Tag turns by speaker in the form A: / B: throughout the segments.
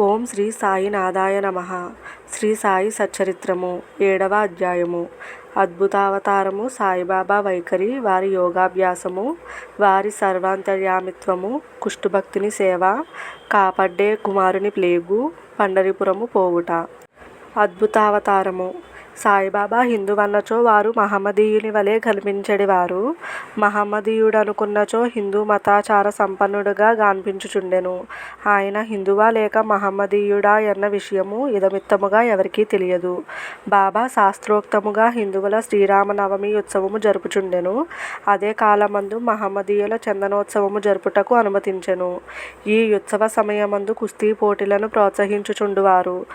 A: ఓం శ్రీ సాయి నాదాయ నమ. శ్రీ సాయి సచ్చరిత్రము ఏడవ అధ్యాయము. అద్భుతావతారము సాయిబాబా వైఖరి వారి యోగాభ్యాసము వారి సర్వాంతర్యామిత్వము కుష్ఠభక్తిని సేవ కాపాడ్డే కుమారుని ప్లేగు పండరిపురము పోవుట. అద్భుతావతారము. సాయిబాబా హిందువన్నచో వారు మహమ్మదీయుని వలె కనిపించెడివారు మహమ్మదీయుడనుకున్నచో హిందూ మతాచార సంపన్నుడుగా గాన్పించుచుండెను. ఆయన హిందువా లేక మహమ్మదీయుడా ఎన్న విషయము ఇదమిత్తముగా ఎవరికీ తెలియదు. బాబా శాస్త్రోక్తముగా హిందువుల శ్రీరామనవమి ఉత్సవము జరుపుచుండెను. అదే కాలమందు మహమ్మదీయుల చందనోత్సవము జరుపుటకు అనుమతించెను. ఈ ఉత్సవ సమయమందు కుస్తీ పోటీలను ప్రోత్సహించుచుండువారు.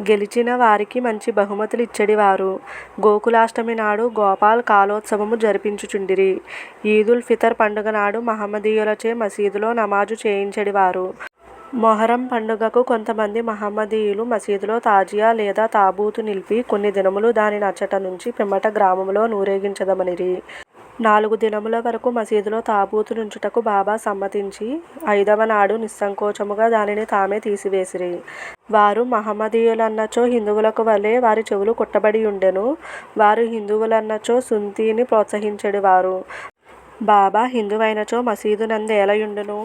A: గెలిచిన వారికి మంచి బహుమతులు ఇచ్చెడివారు. గోకులాష్టమి నాడు గోపాల్ కాలోత్సవము జరిపించుచుండిరి. ఈదుల్ ఫితర్ పండుగ నాడు మహమ్మదీయులచే మసీదులో నమాజు చేయించెడివారు. మొహరం పండుగకు కొంతమంది మహమ్మదీయులు మసీదులో తాజియా లేదా తాబూతు నిలిపి కొన్ని దినములు దాని నచ్చట నుంచి పిమ్మట గ్రామములో నూరేగించదమనిరి. నాలుగు దినముల వరకు మసీదులో తాబూతు నుంచుటకు బాబా సమ్మతించి ఐదవ నాడు నిస్సంకోచముగా దానిని తామే తీసివేసిరి. వారు మహమ్మదీయులన్నచో హిందువులకు వలె వారి చెవులు కుట్టబడి ఉండెను. వారు హిందువులన్నచో సుంతీని ప్రోత్సహించెడివారు. బాబా హిందువైనచో మసీదు నందు ఉండును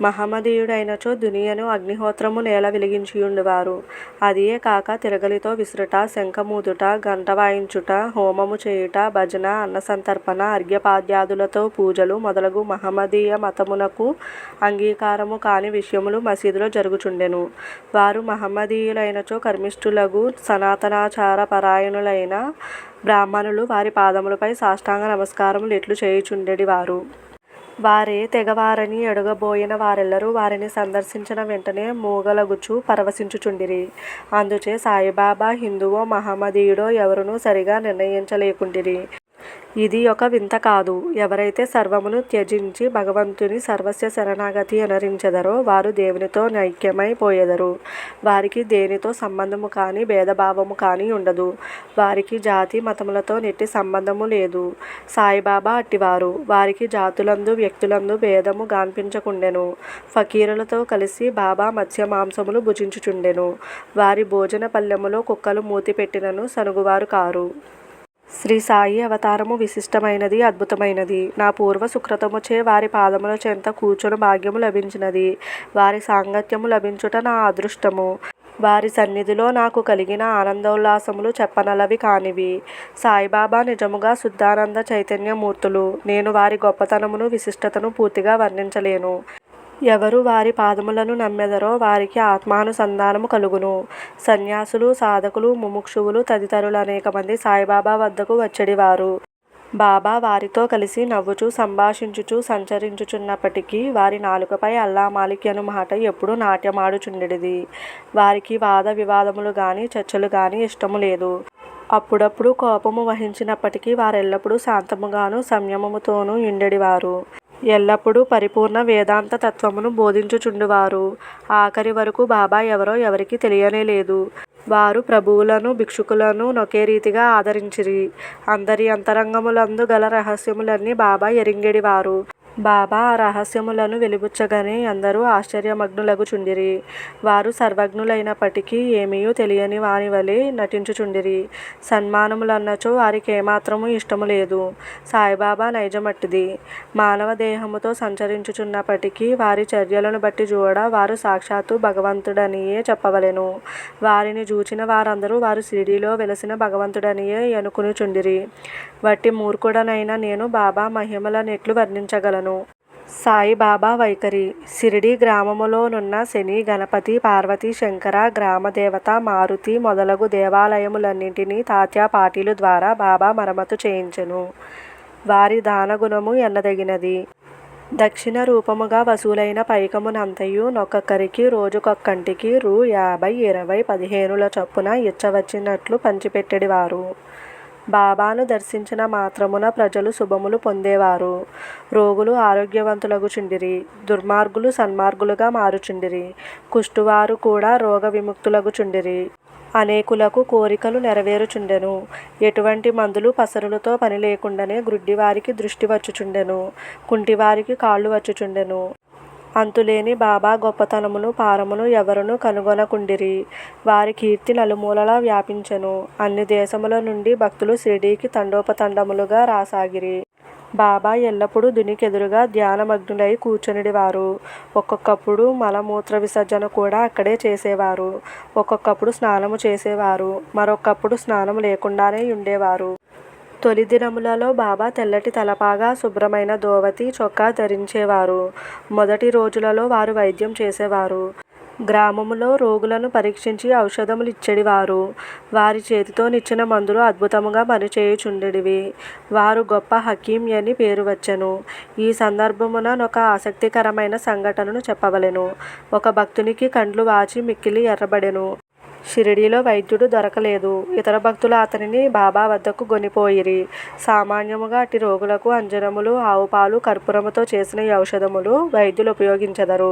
A: మహమ్మదీయుడైనచో దునియను అగ్నిహోత్రము నేల వెలిగించియుండువారు. అదియే కాక తిరగలితో విసురుట శంఖమూదుట గంట వాయించుట హోమము చేయుట భజన అన్నసంతర్పణ అర్ఘ్యపాద్యాదులతో పూజలు మొదలగు మహమ్మదీయ మతమునకు అంగీకారము కాని విషయములు మసీదులో జరుగుచుండెను. వారు మహమ్మదీయులైనచో కర్మిష్ఠులగు సనాతనాచార పరాయణులైన బ్రాహ్మణులు వారి పాదములపై సాష్టాంగ నమస్కారములు ఎట్లు చేయుచుండెడి వారు వారే తెగవారని ఎడగబోయిన వారెల్లరూ వారిని సందర్శించిన వెంటనే మూగలగుచు పరవశించుచుండిరి. అందుచే సాయిబాబా హిందువో మహమ్మదీయుడో ఎవరునూ సరిగా నిర్ణయించలేకుండిరి. ఇది ఒక వింత కాదు. ఎవరైతే సర్వమును త్యజించి భగవంతుని సర్వస్య శరణాగతి అనరించెదరో వారు దేవునితో నైక్యమై పోయెదరు. వారికి దేనితో సంబంధము కానీ భేదభావము కానీ ఉండదు. వారికి జాతి మతములతో నెట్టి సంబంధము లేదు. సాయిబాబా అట్టివారు వారికి జాతులందు వ్యక్తులందు భేదము గాన్పించకుండెను. ఫకీరులతో కలిసి బాబా మత్స్య మాంసములు భుజించుచుండెను. వారి భోజన పల్లెములో కుక్కలు మూతి పెట్టినను సనుగువారు కారు. శ్రీ సాయి అవతారము విశిష్టమైనది అద్భుతమైనది. నా పూర్వ సుకృతముచే వారి పాదముల చెంత కూర్చొని భాగ్యము లభించినది. వారి సాంగత్యము లభించుట నా అదృష్టము. వారి సన్నిధిలో నాకు కలిగిన ఆనందోల్లాసములు చెప్పనలవి కానివి. సాయిబాబా నిజముగా శుద్ధానంద చైతన్యమూర్తులు. నేను వారి గొప్పతనమును విశిష్టతను పూర్తిగా వర్ణించలేను. ఎవరు వారి పాదములను నమ్మెదరో వారికి ఆత్మానుసంధానము కలుగును. సన్యాసులు సాధకులు ముముక్షువులు తదితరులు అనేక మంది సాయిబాబా వద్దకు వచ్చేడివారు. బాబా వారితో కలిసి నవ్వుచూ సంభాషించుచూ సంచరించుచున్నప్పటికీ వారి నాలుకపై అల్లా మాలిక్ అను మాట ఎప్పుడూ నాట్యమాడుచుండెడిది. వారికి వాద వివాదములు కానీ చర్చలు కానీ ఇష్టము లేదు. అప్పుడప్పుడు కోపము వహించినప్పటికీ వారెల్లప్పుడూ శాంతముగాను సంయమముతోనూ ఉండడివారు ఎల్లప్పుడూ పరిపూర్ణ వేదాంత తత్వమును బోధించుచుండువారు. ఆఖరి వరకు బాబా ఎవరో ఎవరికి తెలియనే లేదు. వారు ప్రభువులను భిక్షుకులను ఒకే రీతిగా ఆదరించిరి. అందరి అంతరంగములందు గల రహస్యములన్నీ బాబా ఎరింగెడివారు. బాబా ఆ రహస్యములను వెలిబుచ్చగానే అందరూ ఆశ్చర్యమగ్నులగుచుండిరి. వారు సర్వజ్ఞులైనప్పటికీ ఏమీయూ తెలియని వాని వలె నటించుచుండిరి. సన్మానములన్నచో వారికి ఏమాత్రము ఇష్టము లేదు. సాయిబాబా నైజమట్టిది. మానవ దేహముతో సంచరించుచున్నప్పటికీ వారి చర్యలను బట్టి చూడ వారు సాక్షాత్తు భగవంతుడనియే చెప్పవలెను. వారిని చూచిన వారందరూ వారు షిరిడీలో వెలసిన భగవంతుడనియే అనుకునిచుండిరి. వట్టి మూర్ఖుడనైన నేను బాబా మహిమలనెట్లు వర్ణించగలను. సాయిబాబా వైఖరి. షిరిడి గ్రామములోనున్న శని గణపతి పార్వతీ శంకర గ్రామదేవత మారుతి మొదలగు దేవాలయములన్నింటినీ తాత్యా పాటీలు ద్వారా బాబా మరమ్మతు చేయించెను. వారి దానగుణము ఎన్నదగినది. దక్షిణ రూపముగా వసూలైన పైకమునంతయు నొక్కొక్కరికి రోజుకొక్కంటికి రూ యాభై ఇరవై పదిహేనుల చొప్పున ఇచ్చవచ్చినట్లు పంచిపెట్టెడివారు. బాబాను దర్శించిన మాత్రమున ప్రజలు శుభములు పొందేవారు. రోగులు ఆరోగ్యవంతులగుచుండిరి దుర్మార్గులు సన్మార్గులుగా మారుచుండిరి. కుష్టువారు కూడా రోగ విముక్తులగుచుండిరి అనేకులకు కోరికలు నెరవేరుచుండెను. ఎటువంటి మందులు పసరులతో పని లేకుండానే గ్రుడ్డివారికి దృష్టి వచ్చుచుండెను. కుంటివారికి కాళ్ళు వచ్చుచుండెను. అంతులేని బాబా గొప్పతనమును పారమును ఎవరునూ కనుగొనకుండిరి. వారి కీర్తి నలుమూలలా వ్యాపించెను. అన్ని దేశముల నుండి భక్తులు షిరిడీకి తండోపతండములుగా రాసాగిరి. బాబా ఎల్లప్పుడూ దునికెదురుగా ధ్యానమగ్నులై కూర్చొనిడివారు. ఒక్కొక్కప్పుడు మలమూత్ర విసర్జన కూడా అక్కడే చేసేవారు. ఒక్కొక్కప్పుడు స్నానము చేసేవారు. మరొక్కప్పుడు స్నానం లేకుండానే ఉండేవారు తొలి దినములలో బాబా తెల్లటి తలపాగా శుభ్రమైన ధోవతి చొక్కా ధరించేవారు. మొదటి రోజులలో వారు వైద్యం చేసేవారు. గ్రామములో రోగులను పరీక్షించి ఔషధములు ఇచ్చేడివారు. వారి చేతితో నిచ్చిన మందులు అద్భుతముగా పనిచేయుచుండెడివి. వారు గొప్ప హకీం అని పేరు వచ్చెను. ఈ సందర్భమున ఒక ఆసక్తికరమైన సంఘటనను చెప్పవలెను. ఒక భక్తునికి కండ్లు వాచి మిక్కిలి ఎర్రబడెను. షిరిడీలో వైద్యుడు దొరకలేదు. ఇతర భక్తులు అతనిని బాబా వద్దకు గొనిపోయిరి సామాన్యముగా అట్టి రోగులకు అంజనములు ఆవుపాలు కర్పూరముతో చేసిన ఔషధములు వైద్యులు ఉపయోగించెదరు.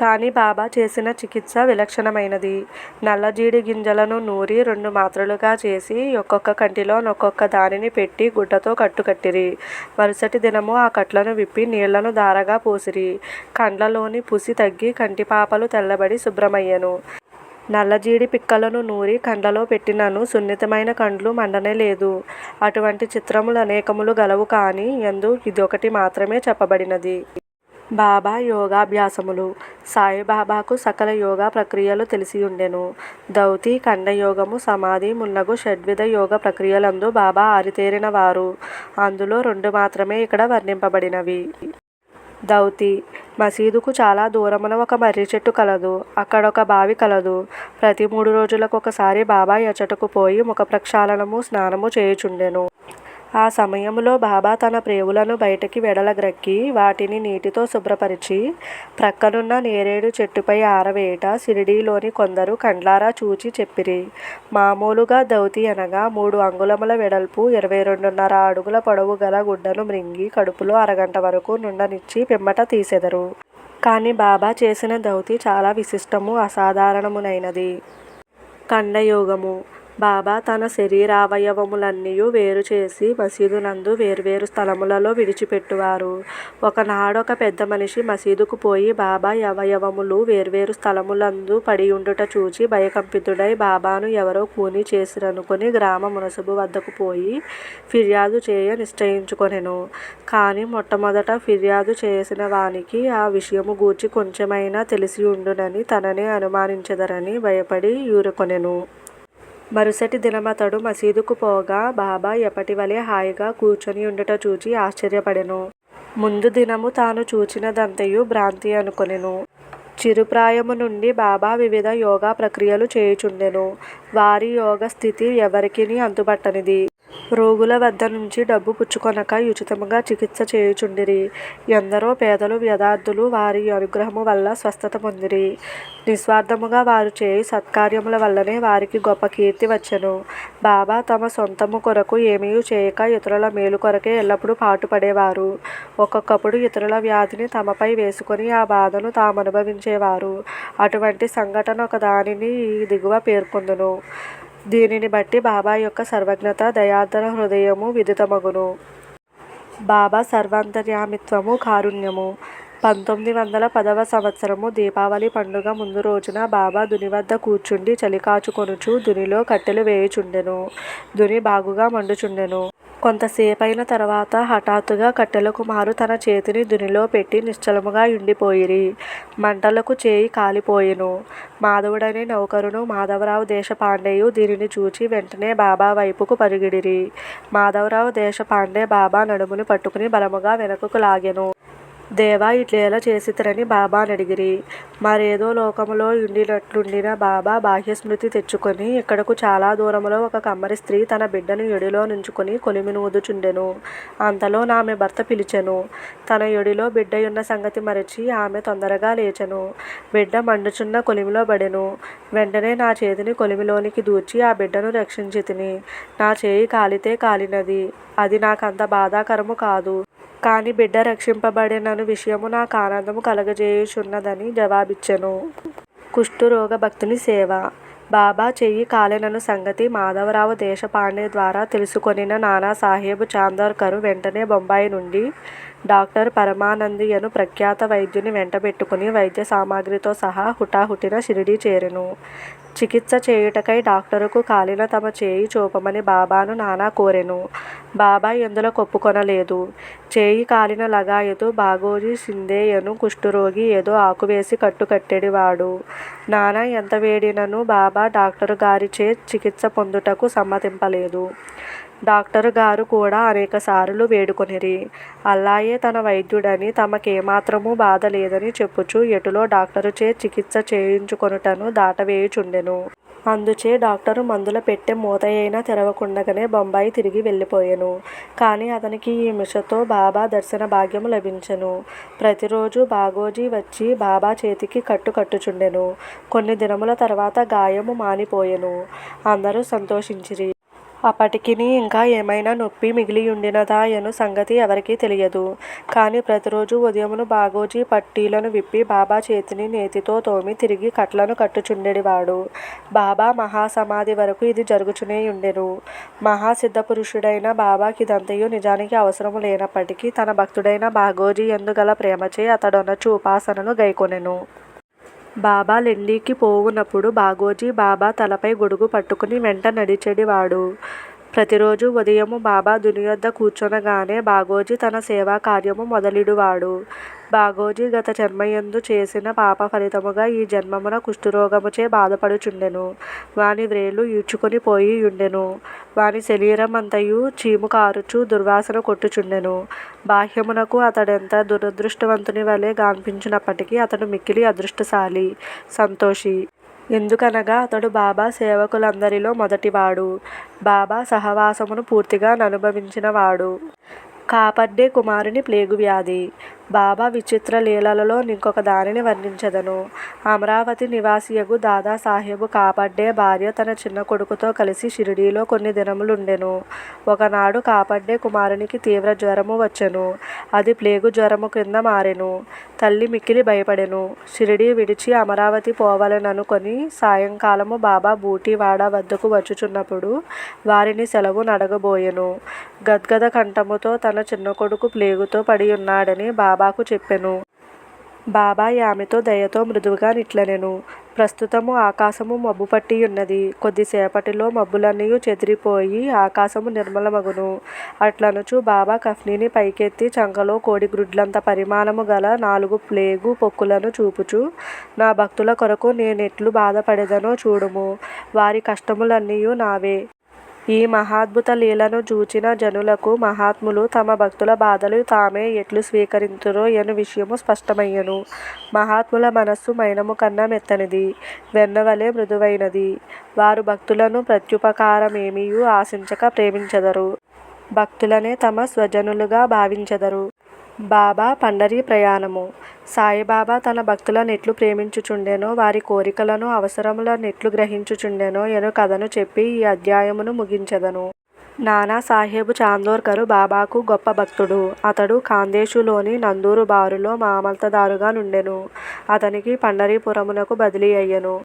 A: కానీ బాబా చేసిన చికిత్స విలక్షణమైనది. నల్లజీడి గింజలను నూరి రెండు మాత్రలుగా చేసి ఒక్కొక్క కంటిలో ఒక్కొక్క దానిని పెట్టి గుడ్డతో కట్టుకట్టిరి. మరుసటి దినము ఆ కట్లను విప్పి నీళ్ళను ధారగా పోసిరి. కండ్లలోని పుసి తగ్గి కంటిపాపలు తెల్లబడి శుభ్రమయ్యెను. నల్లజీడి పిక్కలను నూరి కండ్లలో పెట్టినను సున్నితమైన కండ్లు మండనే లేదు. అటువంటి చిత్రములు అనేకములు గలవు కానీ యందు ఇదొకటి మాత్రమే చెప్పబడినది. బాబా యోగాభ్యాసములు. సాయిబాబాకు సకల యోగా ప్రక్రియలు తెలిసియుండెను. దౌతి ఖండయోగము సమాధి మున్నగు షడ్విధ యోగ ప్రక్రియలందు బాబా ఆరితేరిన వారు అందులో రెండు మాత్రమే ఇక్కడ వర్ణింపబడినవి. దౌతి. మసీదుకు చాలా దూరమున ఒక మర్రి చెట్టు కలదు. అక్కడొక బావి కలదు. ప్రతి మూడు రోజులకు ఒకసారి బాబా ఎచ్చటకు పోయి ముఖ ప్రక్షాళనము స్నానము చేయుచుండెను. ఆ సమయంలో బాబా తన ప్రేవులను బయటకి వెడలగ్రక్కి వాటిని నీటితో శుభ్రపరిచి ప్రక్కనున్న నేరేడు చెట్టుపై ఆరవేయట షిరిడీలోని కొందరు కండ్లారా చూచి చెప్పిరి. మామూలుగా దౌతి అనగా మూడు అంగుళముల వెడల్పు ఇరవై రెండున్నర అడుగుల పొడవు గల గుడ్డను మృంగి కడుపులో అరగంట వరకు నుండనిచ్చి పిమ్మట తీసెదరు. కానీ బాబా చేసిన దౌతి చాలా విశిష్టము అసాధారణమునైనది. ఖండయోగము బాబా తన శరీరావయవములన్నీయు వేరు చేసి మసీదునందు వేర్వేరు స్థలములలో విడిచిపెట్టువారు. ఒకనాడొక పెద్ద మనిషి మసీదుకు పోయి బాబా అవయవములు వేర్వేరు స్థలములందు పడి ఉండుట చూచి భయకంపితుడై బాబాను ఎవరో కూని చేసిరనుకొని గ్రామ మునసబు వద్దకు పోయి ఫిర్యాదు చేయ నిశ్చయించుకొనెను. కానీ మొట్టమొదట ఫిర్యాదు చేసిన వానికి ఆ విషయము గూర్చి కొంచెమైనా తెలిసి ఉండునని తననే అనుమానించదరని భయపడి ఊరుకొనెను మరుసటి దినమతడు మసీదుకు పోగా బాబా ఎప్పటివలె హాయిగా కూర్చొని ఉండుట చూచి ఆశ్చర్యపడెను. ముందు దినము తాను చూచినదంతయు భ్రాంతి అనుకొనెను. చిరుప్రాయము నుండి బాబా వివిధ యోగా ప్రక్రియలు చేయుచుండెను. వారి యోగ స్థితి ఎవరికిని అంతుబట్టనిది రోగుల వద్ద నుంచి డబ్బు పుచ్చుకొనక ఉచితముగా చికిత్స చేయుచుండిరి. ఎందరో పేదలు వ్యధార్థులు వారి అనుగ్రహము వల్ల స్వస్థత పొందిరి. నిస్వార్థముగా వారు చేయు సత్కార్యముల వల్లనే వారికి గొప్ప కీర్తి వచ్చెను. బాబా తమ సొంతము కొరకు ఏమీ చేయక ఇతరుల మేలు కొరకే ఎల్లప్పుడూ పాటుపడేవారు. ఒక్కొక్కప్పుడు ఇతరుల వ్యాధిని తమపై వేసుకొని ఆ బాధను తాము అనుభవించేవారు అటువంటి సంఘటన ఒక దానిని ఈ దిగువ పేర్కొందును. దీనిని బట్టి బాబా యొక్క సర్వజ్ఞత దయార్ద్ర హృదయము విదితమగును. బాబా సర్వాంతర్యామిత్వము కారుణ్యము. పంతొమ్మిది వందల పదవ సంవత్సరము దీపావళి పండుగ ముందు రోజున బాబా దుని వద్ద కూర్చుండి చలికాచుకొనుచు దునిలో కట్టెలు వేయుచుండెను. దుని బాగుగా మండుచుండెను. కొంతసేపైన తర్వాత హఠాత్తుగా కట్టెల కుమారు తన చేతిని దునిలో పెట్టి నిశ్చలముగా ఉండిపోయిరి మంటలకు చేయి కాలిపోయెను. మాధవుడనే నౌకరును మాధవరావు దేశపాండేయు దీనిని చూచి వెంటనే బాబా వైపుకు పరిగెడిరి. మాధవరావు దేశపాండే బాబా నడుముని పట్టుకుని బలముగా వెనుకకు లాగెను. దేవా ఇట్లేలా చేసితిరని బాబా అడిగిరి మరేదో లోకములో ఉండినట్లుండిన బాబా బాహ్యస్మృతి తెచ్చుకొని ఇక్కడకు చాలా దూరములో ఒక కమ్మరి స్త్రీ తన బిడ్డను ఎడిలో నుంచుకొని కొలిమి నూదుచుండెను అంతలో నామె భర్త పిలిచెను. తన ఎడిలో బిడ్డయున్న సంగతి మరచి ఆమె తొందరగా లేచెను. బిడ్డ మండుచున్న కొలిమిలో పడెను వెంటనే నా చేతిని కొలిమిలోనికి దూర్చి ఆ బిడ్డను రక్షించితిని. నా చేయి కాలితే కాలినది. అది నాకంత బాధాకరము కాదు. కాని బిడ్డ రక్షింపబడెనను విషయము నాకు ఆనందము కలగజేయుచున్నదని జవాబిచ్చెను కుష్ఠురోగ భక్తుని సేవ బాబా చెయ్యి కాలేనను సంగతి మాధవరావు దేశపాండే ద్వారా తెలుసుకొనిన నానా సాహెబ్ చాందోర్కరు వెంటనే బొంబాయి నుండి డాక్టర్ పరమానందియను ప్రఖ్యాత వైద్యుని వెంటబెట్టుకుని వైద్య సామాగ్రితో సహా హుటాహుటిన షిరిడీ చేరెను. చికిత్స చేయుటకై డాక్టరుకు కాలిన తమ చేయి చూపమని బాబాను నానా కోరెను. బాబా ఎందులో కొప్పుకొనలేదు. చేయి కాలిన లగాయతు బాగోజీ సిందేయను కుష్ఠరోగి ఏదో ఆకువేసి కట్టు కట్టెడివాడు. నానా ఎంత వేడినను బాబా డాక్టరు గారిచే చికిత్స పొందుటకు సమ్మతింపలేదు. డాక్టరు గారు కూడా అనేకసార్లు వేడుకొనిరి. అల్లాయే తన వైద్యుడని తమకేమాత్రమూ బాధ లేదని చెప్పుచు ఎటులో డాక్టరుచే చికిత్స చేయించుకొనుటను దాటవేయుచుండెను. అందుచే డాక్టరు మందుల పెట్టె మూతయైనా తెరవకుండగనే బొంబాయి తిరిగి వెళ్ళిపోయెను. కాని అతనికి ఈ మిషతో బాబా దర్శన భాగ్యము లభించెను. ప్రతిరోజూ బాగోజీ వచ్చి బాబా చేతికి కట్టు కట్టుచుండెను. కొన్ని దినముల తర్వాత గాయము మానిపోయెను. అందరూ సంతోషించిరి. అప్పటికిని ఇంకా ఏమైనా నొప్పి మిగిలియుండినదాయను సంగతి ఎవరికీ తెలియదు. కాని ప్రతిరోజు ఉదయమున బాగోజీ పట్టీలను విప్పి బాబా చేతిని నేతితో తోమి తిరిగి కట్లను కట్టుచుండెడివాడు. బాబా మహాసమాధి వరకు ఇది జరుగుచునేయుండెను. మహా బాబాకి బాబాకిదంతయు నిజానికి అవసరము లేనప్పటికీ తన భక్తుడైన బాగోజీ గల ప్రేమచే అతడొనచు ఉపాసనను గైకొనెను. బాబా లెండికి పోవునప్పుడు బాగోజీ బాబా తలపై గొడుగు పట్టుకుని వెంట నడిచెడివాడు. ప్రతిరోజూ ఉదయము బాబా దునియొద్ద కూర్చొనగానే బాగోజీ తన సేవాకార్యము మొదలిడువాడు. బాగోజీ గత జన్మయందు చేసిన పాపఫలితముగా ఈ జన్మమున కుష్ఠరోగముచే బాధపడుచుండెను. వాని వ్రేళ్ళు ఈడ్చుకొని పోయియుండెను. వాని శరీరమంతయు చీముకారుచూ దుర్వాసన కొట్టుచుండెను. బాహ్యమునకు అతడెంత దురదృష్టవంతుని వలె గాన్పించినప్పటికీ అతడు మిక్కిలి అదృష్టశాలి, సంతోషి. ఎందుకనగా అతడు బాబా సేవకులందరిలో మొదటివాడు. బాబా సహవాసమును పూర్తిగా ననుభవించినవాడు. కాపర్డే కుమారుని ప్లేగు వ్యాధి. బాబా విచిత్ర లీలలలో ఇంకొక దానిని వర్ణించెదను. అమరావతి నివాసియగు దాదాసాహెబు కాపర్డే భార్య తన చిన్న కొడుకుతో కలిసి షిరిడీలో కొన్ని దినములుండెను. ఒకనాడు కాపర్డే కుమారునికి తీవ్ర జ్వరము వచ్చెను. అది ప్లేగు జ్వరము క్రింద మారెను. తల్లి మిక్కిలి భయపడెను. షిరిడీ విడిచి అమరావతి పోవాలననుకొని సాయంకాలము బాబా బూటీవాడ వద్దకు వచ్చుచున్నప్పుడు వారిని సెలవు నడగబోయెను. గద్గద కంఠముతో తన చిన్న కొడుకు ప్లేగుతో పడి ఉన్నాడని బాబా బాబాకు చెప్పెను. బాబా ఆమెతో దయతో మృదువుగా నిట్లనెను. ప్రస్తుతము ఆకాశము మబ్బు పట్టి ఉన్నది కొద్దిసేపటిలో మబ్బులన్నీయు చెదిరిపోయి ఆకాశము నిర్మలమగును. అట్లనుచు బాబా కఫ్నీని పైకెత్తి చంకలో కోడిగ్రుడ్లంత పరిమాణము గల నాలుగు ప్లేగు పొక్కులను చూపుచు నా భక్తుల కొరకు నేనెట్లు బాధపడేదనో చూడుము. వారి కష్టములన్నీయు నావే. ఈ మహాద్భుత లీలను జూచిన జనులకు మహాత్ములు తమ భక్తుల బాధలు తామే ఎట్లు స్వీకరింతురో అను విషయము స్పష్టమయ్యెను. మహాత్ముల మనస్సు మైనము కన్నా మెత్తనిది. వెన్నవలే మృదువైనది. వారు భక్తులను ప్రత్యుపకారమేమియూ ఆశించక ప్రేమించెదరు. భక్తులనే తమ స్వజనులుగా భావించెదరు. బాబా పండరీ ప్రయాణము సాయిబాబా తన భక్తులనెట్లు ప్రేమించుచుండెనో వారి కోరికలను అవసరముల నెట్లు గ్రహించుచుండెనో యను కథను చెప్పి ఈ అధ్యాయమును ముగించెదను. నానా సాహెబు చాందోర్కరు బాబాకు గొప్ప భక్తుడు. అతడు ఖాందేశులోని నందూరు బారులో మామల్తదారుగా నుండెను. అతనికి పండరీపురమునకు బదిలీ అయ్యెను.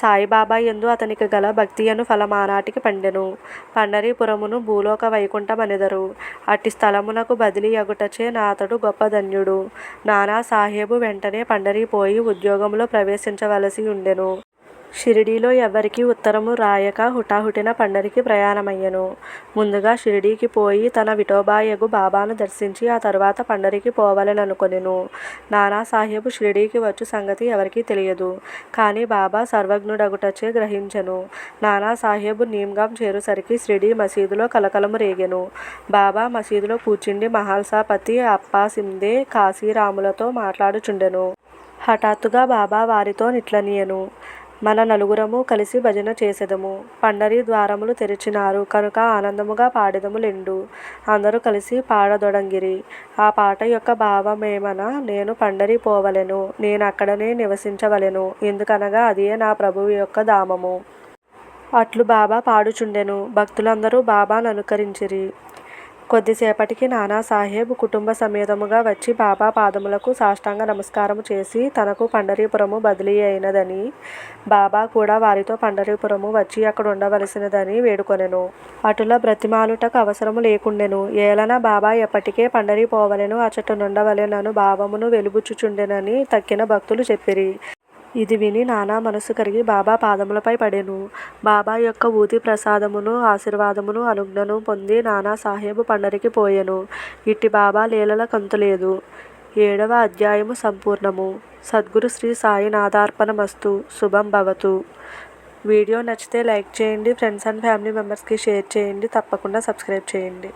A: సాయిబాబా ఎందు అతనికి గల భక్తియను ఫలమానాటికి పండెను. పండరీపురమును భూలోక వైకుంఠమనెదరు. అట్టి స్థలమునకు బదిలీ యగుటచే నాతడు గొప్ప ధన్యుడు. నానా సాహేబు వెంటనే పండరి పోయి ఉద్యోగములో ప్రవేశించవలసియుండెను. షిరిడీలో ఎవ్వరికీ ఉత్తరము రాయక హుటాహుటిన పండరికి ప్రయాణమయ్యెను. ముందుగా షిరిడీకి పోయి తన విఠోబాయగు బాబాను దర్శించి ఆ తరువాత పండరికి పోవలెననుకొనెను. నానాసాహెబు షిరిడీకి వచ్చు సంగతి ఎవరికీ తెలియదు. కానీ బాబా సర్వజ్ఞుడగుటచే గ్రహించెను. నానాసాహెబు నీమ్గాం చేరుసరికి షిరిడీ మసీదులో కలకలము రేగెను. బాబా మసీదులో కూర్చుండి మహాల్సాపతి అప్పా అప్పాసిందే కాశీరాములతో మాట్లాడుచుండెను. హఠాత్తుగా బాబా వారితో నిట్లనీయను మన నలుగురము కలిసి భజన చేసెదము. పండరి ద్వారములు తెరిచినారు కనుక ఆనందముగా పాడెదము లెండు. అందరూ కలిసి పాడదొడంగిరి. ఆ పాట యొక్క భావమేమన నేను పండరి పోవలెను. నేను అక్కడనే నివసించవలెను. ఎందుకనగా అదియే నా ప్రభువు యొక్క ధామము. అట్లు బాబా పాడుచుండెను. భక్తులందరూ బాబాను అనుకరించిరి కొద్దిసేపటికి నానాసాహెబ్ కుటుంబ సమేతముగా వచ్చి బాబా పాదములకు సాష్టాంగ నమస్కారము చేసి తనకు పండరీపురము బదిలీ అయినదని బాబా కూడా వారితో పండరీపురము వచ్చి అక్కడ ఉండవలసినదని వేడుకొనెను. అటుల బ్రతిమాలుటకు అవసరము లేకుండెను. ఏలన బాబా ఎప్పటికే పండరీ పోవలెను అచటనుండవలెనను భావమును వెలుబుచ్చుచుండెనని తక్కిన భక్తులు చెప్పిరి. ఇది విని నానా మనసు కరిగి బాబా పాదములపై పడెను. బాబా యొక్క ఊది ప్రసాదమును ఆశీర్వాదమును అనుజ్ఞను పొంది నానా సాహేబు పండరికి పోయెను. ఇట్టి బాబా లీలల కంతులేదు ఏడవ అధ్యాయము సంపూర్ణము. సద్గురు శ్రీ సాయినాథార్పణమస్తు. శుభం భవతు. వీడియో నచ్చితే లైక్ చేయండి. ఫ్రెండ్స్ అండ్ ఫ్యామిలీ మెంబర్స్కి షేర్ చేయండి. తప్పకుండా సబ్స్క్రైబ్ చేయండి.